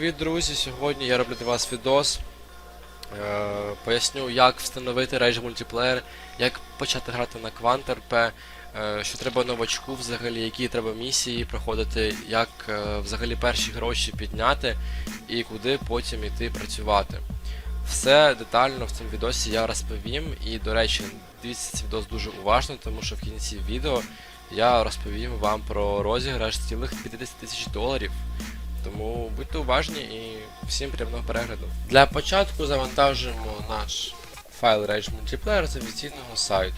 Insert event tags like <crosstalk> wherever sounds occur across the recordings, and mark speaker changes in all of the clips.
Speaker 1: Привіт, друзі! Сьогодні я роблю для вас відос. Е, поясню, як встановити Rage мультиплеєр, як почати грати на Quant RP, е, що треба новачку взагалі, які треба місії проходити, як е, взагалі перші гроші підняти і куди потім йти працювати. Все детально в цьому відосі я розповім. І, до речі, дивіться цей відос дуже уважно, тому що в кінці відео я розповім вам про розіграш цілих 50 тисяч доларів. Тому будьте уважні і всім приємного перегляду. Для початку завантажимо наш файл Rage Multiplayer з офіційного сайту.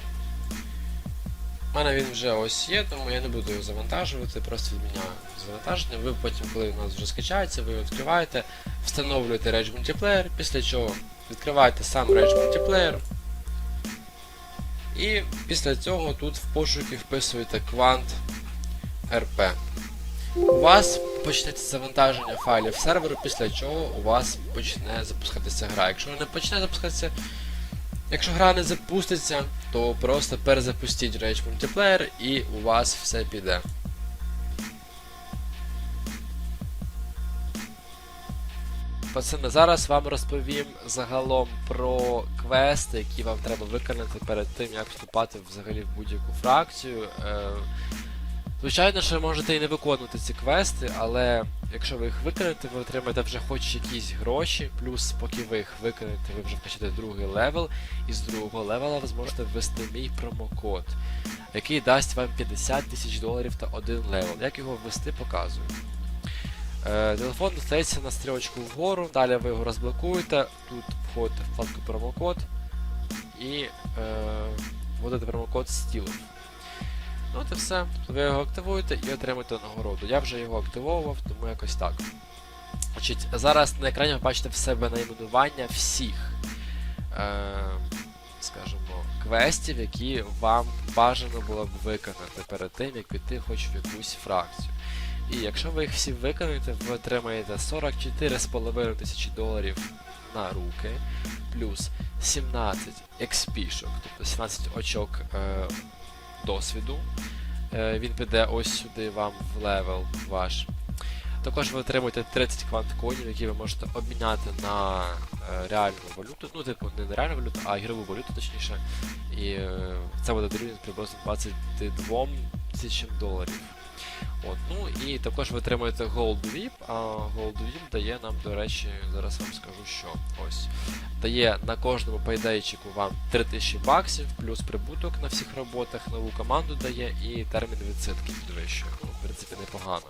Speaker 1: У мене він вже ось є, тому я не буду його завантажувати, просто відміняю завантаження. Ви потім, коли у нас вже скачається, ви його відкриваєте, встановлюєте Rage Multiplayer, після чого відкриваєте сам Rage Multiplayer. І після цього тут в пошуки вписуєте Quant RP. У вас почнеться завантаження файлів серверу, після чого у вас почне запускатися гра. Якщо не почне запускатися, якщо гра не запуститься, то просто перезапустіть Rage Multiplayer і у вас все піде. Пацани, зараз вам розповім загалом про квести, які вам треба виконати перед тим, як вступати взагалі в будь-яку фракцію. Звичайно, що можете і не виконувати ці квести, але якщо ви їх виконаєте, ви отримаєте вже хоч якісь гроші, плюс поки ви їх виконаєте, ви вже вкачаєте другий левел, і з другого левела ви зможете ввести мій промокод, який дасть вам 50 тисяч доларів та один левел. Як його ввести, показую. Е, телефон достається на стрілочку вгору, далі ви його розблокуєте, тут входите вкладку промокод і е, вводите промокод стілов. Ну от і все. Ви його активуєте і отримуєте нагороду. Я вже його активовував, тому якось так. Значить, Зараз на екрані ви бачите в себе найменування всіх, е, скажімо, квестів, які вам бажано було б виконати перед тим, як піти хоч в якусь фракцію. І якщо ви їх всі виконаєте, ви отримаєте 44,5 тисячі доларів на руки, плюс 17 експішок, тобто 17 очок е, досвіду. Е, Він піде ось сюди вам в левел ваш. Також ви отримуєте 30 квант-коїнів, які ви можете обміняти на е, реальну валюту. Ну, типу, не на реальну валюту, а ігрову валюту, точніше. І е, це буде дорівнювати приблизно 22 тисячам доларів. От, ну і також ви отримуєте Gold VIP, а Gold VIP дає нам, до речі, зараз вам скажу, що ось. Дає на кожному пейдейчику вам 3000 баксів, плюс прибуток на всіх роботах, нову команду дає і термін відсидки підвищує. Ну, в принципі, непогано.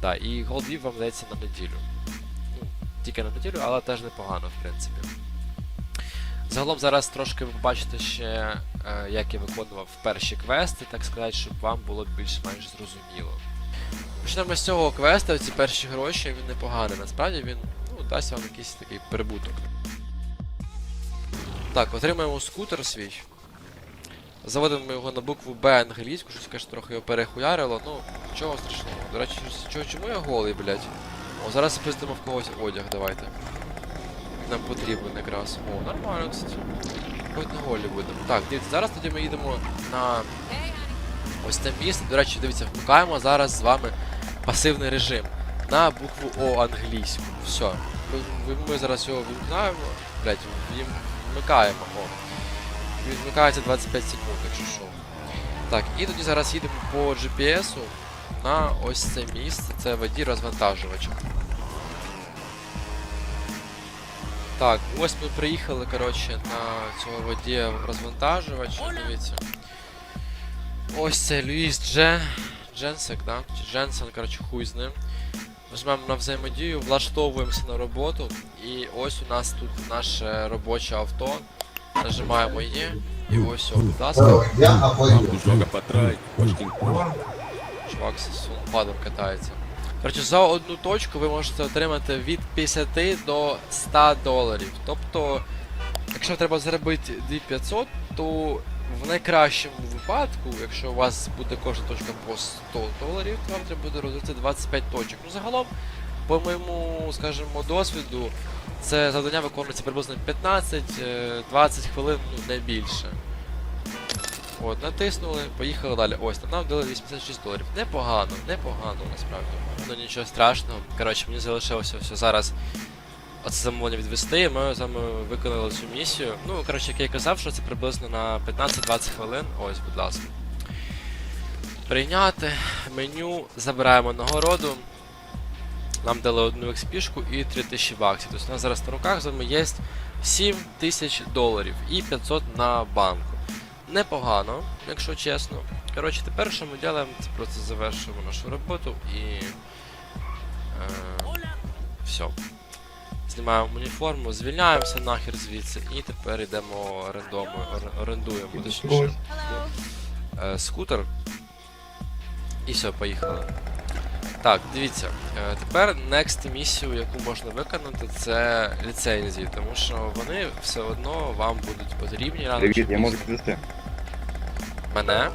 Speaker 1: Да, і Gold VIP вам дається на неділю. Ну, тільки на неділю, але теж непогано, в принципі. Загалом зараз трошки ви побачите ще, е, як я виконував перші квести, так сказати, щоб вам було більш-менш зрозуміло. Почнемо з цього квеста, ці перші гроші, він непоганий. Насправді він ну, дасть вам якийсь такий прибуток. Так, отримаємо скутер свій. Заводимо його на букву Б англійську, щось каже, трохи його перехуярило, ну, нічого страшного. До речі, чого, чому я голий, блядь? О, зараз пиздимо в когось одяг, давайте. Нам потрібен якраз. О, нормально, кстати. Хоч на голі будемо. Так, дивіться, зараз тоді ми їдемо на ось це місце. До речі, дивіться, вмикаємо зараз з вами пасивний режим на букву О англійську. Все. Ми, зараз його вимкнаємо. Блять, вмикаємо. О. Він вмикається 25 секунд, якщо що. Так, і тоді зараз їдемо по GPS на ось це місце. Це водій розвантажувача. Так, ось ми приїхали, коротше, на цього водія розвантажувача. Дивіться. Ось це Луїс Дже... Дженсек, да? Чи Дженсен, коротше, хуй з ним. Нажмемо на взаємодію, влаштовуємося на роботу. І ось у нас тут наше робоче авто. Нажимаємо є. І ось, о, будь ласка, чувак з сунпадом катається. Коротше, за одну точку ви можете отримати від 50 до 100 доларів. Тобто, якщо треба заробити 2500, то в найкращому випадку, якщо у вас буде кожна точка по 100 доларів, то вам треба буде роздати 25 точок. Ну, загалом, по моєму, скажімо, досвіду, це завдання виконується приблизно 15-20 хвилин, ну не більше. От, натиснули, поїхали далі. Ось, нам дали 86 доларів. Непогано, непогано насправді. Ну нічого страшного. Коротше, мені залишилося все зараз оце замовлення відвести, і ми вами виконали цю місію. Ну, коротше, як я казав, що це приблизно на 15-20 хвилин. Ось, будь ласка. Прийняти меню, забираємо нагороду. Нам дали одну експішку і 3000 баксів. Тобто у нас зараз на руках з вами є 7 тисяч доларів і 500 на банку. Непогано, якщо чесно. Коротше, тепер що ми робимо, це просто завершуємо нашу роботу і. Е, все. Знімаємо уніформу, звільняємося нахер звідси і тепер йдемо орендому, орендуємо точніше, е, скутер. І все, поїхали. Так, дивіться, е, тепер next місію, яку можна виконати, це ліцензії, тому що вони все одно вам будуть потрібні рано чи
Speaker 2: Привіт, я можу підвести.
Speaker 1: Мене.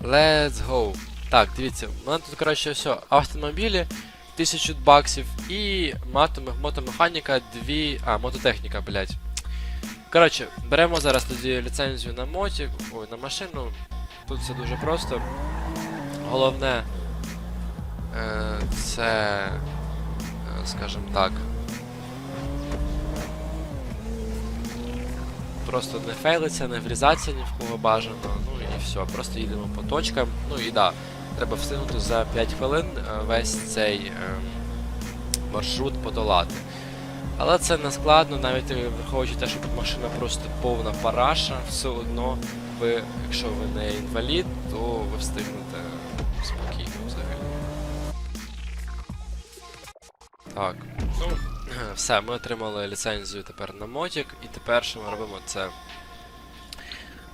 Speaker 1: Let's go. Так, дивіться, у мене тут, коротше, все. Автомобілі 1000 баксів і мотомеханіка 2. А, мототехніка, блядь. Коротше, беремо зараз тоді ліцензію на мотик, ой, на машину. Тут все дуже просто. Головне. Е, це. е, скажімо так. Просто не фейлиться, не врізатися ні в кого бажано, ну і все, просто їдемо по точкам. Ну і да, треба встигнути за 5 хвилин е, весь цей е, маршрут подолати. Але це не складно, навіть е, враховуючи те, що тут машина просто повна параша, все одно ви, якщо ви не інвалід, то ви встигнете спокійно взагалі. Так, ну, <clears throat> все, ми отримали ліцензію тепер на мотик, і тепер що ми робимо це.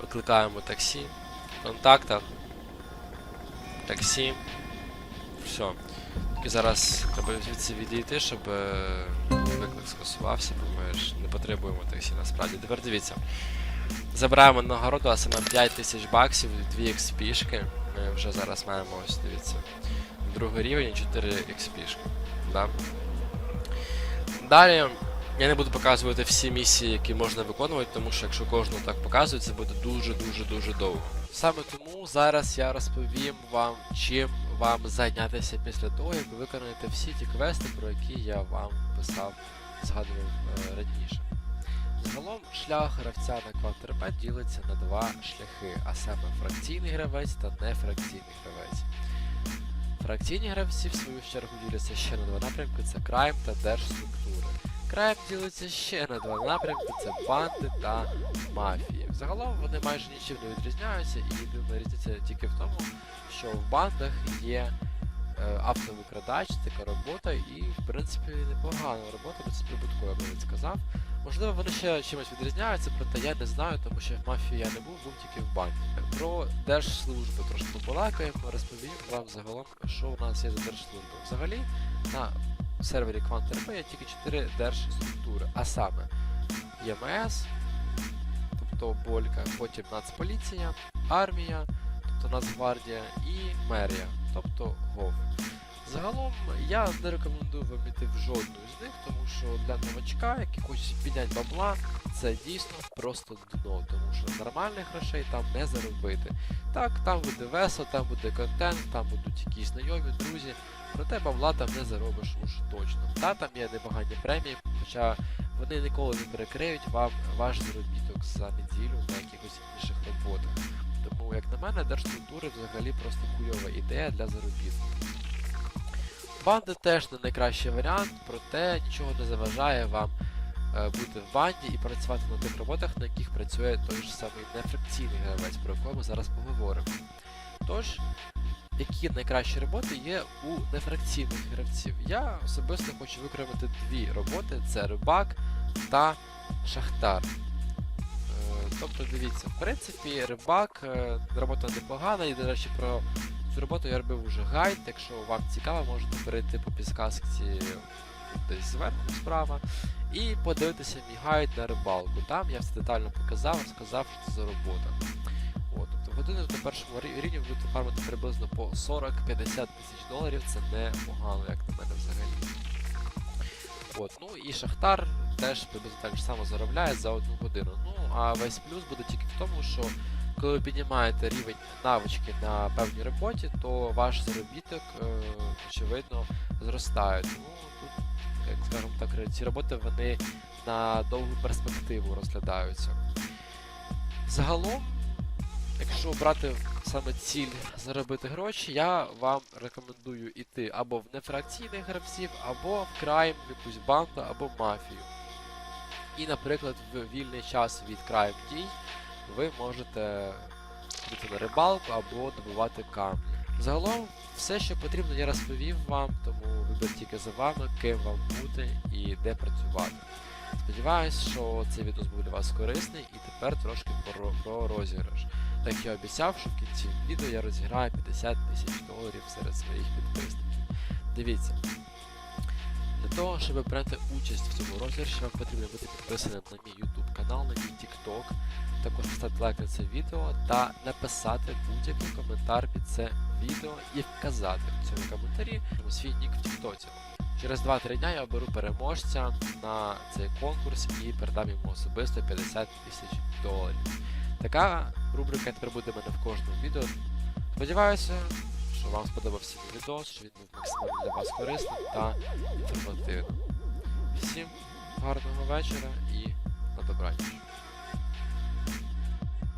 Speaker 1: Викликаємо таксі, контакта, таксі. Все. Тільки зараз треба звідси відійти, щоб е, виклик скасувався, бо ж не потребуємо таксі насправді. Тепер дивіться. Забираємо нагороду, а саме 5 тисяч баксів, 2 експішки. Ми вже зараз маємо ось дивіться. Другий рівень і 4 експішки. Да? Далі я не буду показувати всі місії, які можна виконувати, тому що якщо кожну так показують, це буде дуже-дуже дуже довго. Саме тому зараз я розповім вам, чим вам зайнятися після того, як ви виконаєте всі ті квести, про які я вам писав, згадував е, раніше. Загалом шлях гравця на Counter ділиться на два шляхи, а саме фракційний гравець та нефракційний гравець. Фракційні гравці, в свою чергу, діляться ще на два напрямки: це крайм та держструктури. Крайм ділиться ще на два напрямки: це банди та мафії. Загалом вони майже нічим не відрізняються, і єдина різниця тільки в тому, що в бандах є е, автовикрадач, така робота, і в принципі непогана робота, бо це прибуткова, я б навіть сказав. Можливо, вони ще чимось відрізняються, проте я не знаю, тому що в мафії я не був, був тільки в банді. Про держслужбу трошки побалакаємо, розповім вам загалом, що у нас є за держслужба. Взагалі, на сервері QuantRP є тільки 4 держструктури, а саме ЄМС, тобто Болька, потім Нацполіція, армія, тобто Нацгвардія і мерія, тобто ГОВ. Загалом я не рекомендую вам іти в жодну з них, тому що для новачка, який хоче підняти бабла, це дійсно просто дно, тому що нормальних грошей там не заробити. Так, там буде весело, там буде контент, там будуть якісь знайомі, друзі, проте бабла там не заробиш уж точно. Та там є непогані премії, хоча вони ніколи не перекриють вам ваш заробіток за неділю на якихось інших роботах. Тому, як на мене, держструктури взагалі просто хуйова ідея для заробітку. Банди теж не найкращий варіант, проте нічого не заважає вам е, бути в банді і працювати на тих роботах, на яких працює той ж самий нефракційний гравець, про якого ми зараз поговоримо. Тож, які найкращі роботи є у нефракційних гравців? Я особисто хочу викремити дві роботи: це рибак та шахтар. Е, Тобто, дивіться, в принципі, рибак, е, робота непогана, і, до речі, про цю роботу я робив уже гайд, якщо вам цікаво, можете перейти по підсказці десь зверху справа і подивитися мій гайд на рибалку. Там я все детально показав, розказав, що це за робота. От, тобто години на першому рівні будете фармити приблизно по 40-50 тисяч доларів, це непогано, як на мене взагалі. От, ну і Шахтар теж приблизно так само заробляє за одну годину. Ну а весь плюс буде тільки в тому, що коли ви піднімаєте рівень навички на певній роботі, то ваш заробіток, е, очевидно, зростає. Тому тут, як скажемо так, ці роботи вони на довгу перспективу розглядаються. Загалом, якщо брати саме ціль заробити гроші, я вам рекомендую йти або в нефракційних гравців, або в крайм, якусь банду, або мафію. І, наприклад, в вільний час від крайм дій ви можете ходити на рибалку або добувати камні. Загалом, все, що потрібно, я розповів вам, тому вибір тільки за вами, ким вам бути і де працювати. Сподіваюсь, що цей відео був для вас корисний і тепер трошки про, про розіграш. Так я обіцяв, що в кінці відео я розіграю 50 тисяч доларів серед своїх підписників. Дивіться. Для того, щоб прийняти участь в цьому розіграші, вам потрібно бути підписаним на мій YouTube канал, на мій TikTok, також поставити лайк на це відео та написати будь-який коментар під це відео і вказати в цьому коментарі свій нік в TikTok. Через 2-3 дня я оберу переможця на цей конкурс і передам йому особисто 50 тисяч доларів. Така рубрика тепер буде в мене в кожному відео. Сподіваюся, що вам сподобався мій відео, що він був максимально для вас корисним та інформативним. Всім гарного вечора і на добраніч.